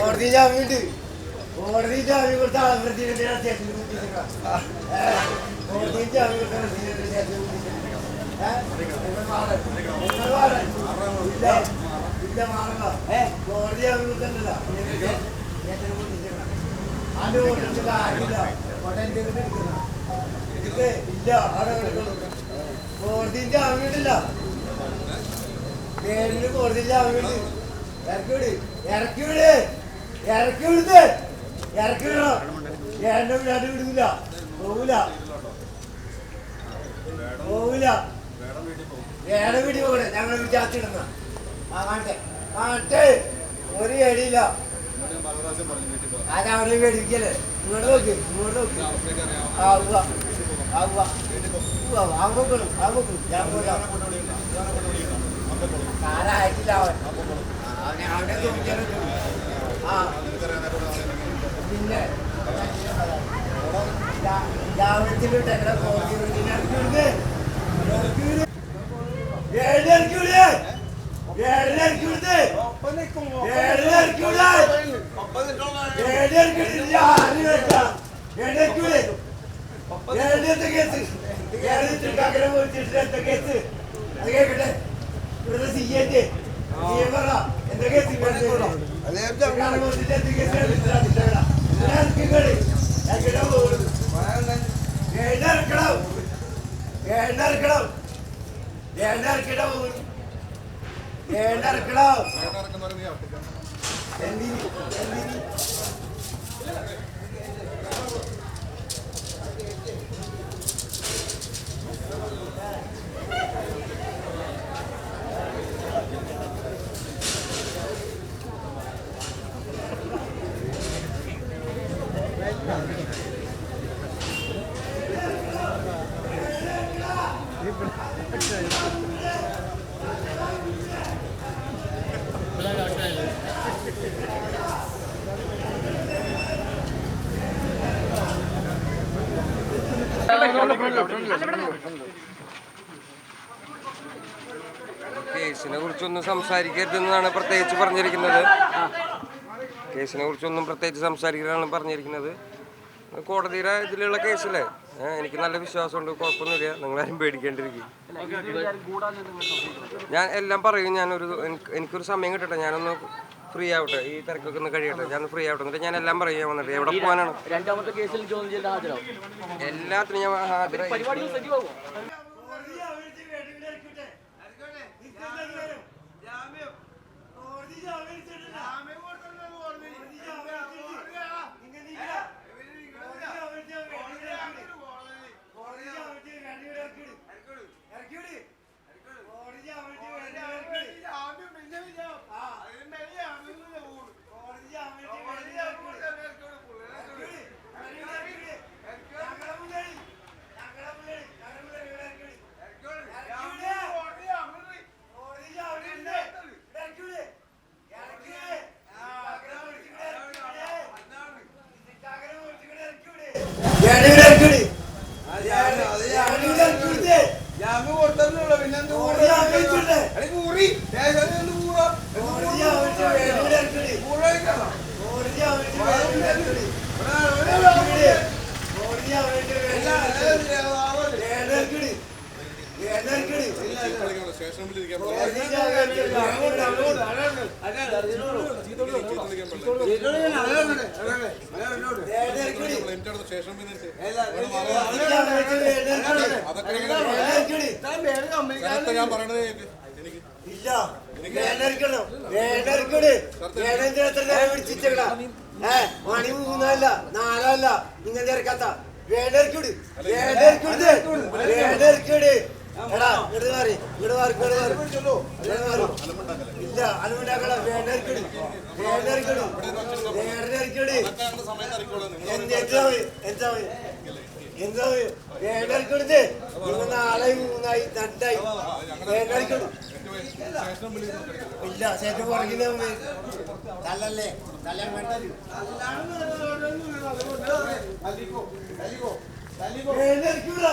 കോടതി ജാമ്യമുണ്ട് കോടതി ജാമ്യം കൊടുത്ത. ഏ, കോടതി ജാമ്യം കൊടുത്ത ഇല്ല. അവിടെ എന്റെ കയ്യിൽ ഇരിക്കുന്ന. ഇത് ഇല്ല അവിടെ കിടക്കുന്നു. കോടതി ജാമ്യമില്ല പേരിൽ കോടതി ജാമ്യമുണ്ട് ഇറക്കി വിട് ഇറക്കി വിട് ഇറക്കി വിടുത് ഇറക്കി വിടണം ഏണ്ട വിടാണ്ട് വിടുന്നില്ല പോവില്ല പോവില്ല വേറെ ആ ഇങ്ങോട്ട് ഇങ്ങോട്ട് ഞാൻ അവിടെ പിന്നെ എങ്ങനെ കോടതി ഇറക്കി ഇറക്കി വിട് ഏഴര ഇറക്കി വിട് ഏഴര ഇറക്കി വിട് ഏഴര ഇറക്കി വിടില്ല ആരും വെക്കാം ഏഴര ഇറക്കി വിട് ഏഴരത്തെ കേസ് ഏഴരത്തിൽ കകരം പോയിട്ട് എന്താ കേസ് അത് കേൾക്കട്ടെ ഇവിടുത്തെ സി എന്റെ സി എം പറ എന്താ കേസ് കകരം പോയിട്ട് എന്ത് കേസ് ഏഴരക്കണം എന്തിന് എന്തിന് കേസിനെ കുറിച്ചൊന്നും സംസാരിക്കരുതെന്നാണ് പ്രത്യേകിച്ച് പറഞ്ഞിരിക്കുന്നത്. കേസിനെ കുറിച്ചൊന്നും പ്രത്യേകിച്ച് സംസാരിക്കരുതെന്നാണ് പറഞ്ഞിരിക്കുന്നത്. കോടതിയുടെ ഇതിലുള്ള കേസല്ലേ എനിക്ക് നല്ല വിശ്വാസമുണ്ട് കുഴപ്പമൊന്നുമില്ല. നിങ്ങളാരും പേടിക്കേണ്ടിരിക്കും ഞാൻ എല്ലാം പറയും ഞാനൊരു എനിക്ക് എനിക്കൊരു സമയം കിട്ടട്ടെ ഞാനൊന്ന് ഫ്രീ ആവട്ടെ. ഈ തിരക്കൊക്കെ ഒന്ന് കഴിയട്ടെ. ഞാൻ ഫ്രീ ആവട്ടെ. എന്നിട്ട് ഞാൻ എല്ലാം പറയാൻ വന്നിട്ട് എവിടെ പോകാനാണ്? രണ്ടാമത്തെ കേസിൽ ജോലി ചെയ്യേണ്ട ഹാജരാവും. എല്ലാത്തിനും ഞാൻ ഹാജരായി ജാമ്യം കോടതി ജാമ്യം എടുത്തിട്ടില്ല കോടതി ജാമ്യം എടുത്തിട്ടില്ല ഇങ്ങനെ ഇല്ല കോടതി അവരുടെ വേണ്ടി ഇറക്കട്ടെ കോടതി അവരുടെ വേണ്ടി ഇറക്കട്ടെ ഇറക്കി വിട് കോടതി അവരുടെ വേണ്ടി ഇറക്കട്ടെ ആ കോടതി ജാമ്യം വേണ്ടി ഇറക്കട്ടെ ഞങ്ങളെ മുന്നിൽ ഞങ്ങളെ മുന്നിൽ ഞങ്ങളെ മുന്നിൽ ഇറക്കി വിട് ജാമ്യം കൊടുത്തല്ലോ പിന്നെന്ത് ഞാൻ പറയണത് കേക്ക്. എനിക്ക് ഇല്ല വേദനിക്കണം വേദനിക്കണ് വേദന എത്ര നേരം പിടിച്ചിട്ടേക്കടാ ഏ മൂന്നല്ല നാലല്ല നിങ്ങൾ തിരക്കാത്ത വേദനിക്കട് വേദനിക്കട് വേദനിക്കട് എന്താ വേണ്ടടുക്കരുത് നിങ്ങൾ നാളായി മൂന്നായി രണ്ടായി. വേണ്ടടുക്കരുത് ഇല്ല ചേട്ടൻ കുറയ്ക്കുന്ന തല്ലല്ലേ? തല്ലാൻ വേണ്ടത് വേണ്ടടുക്കൂടാ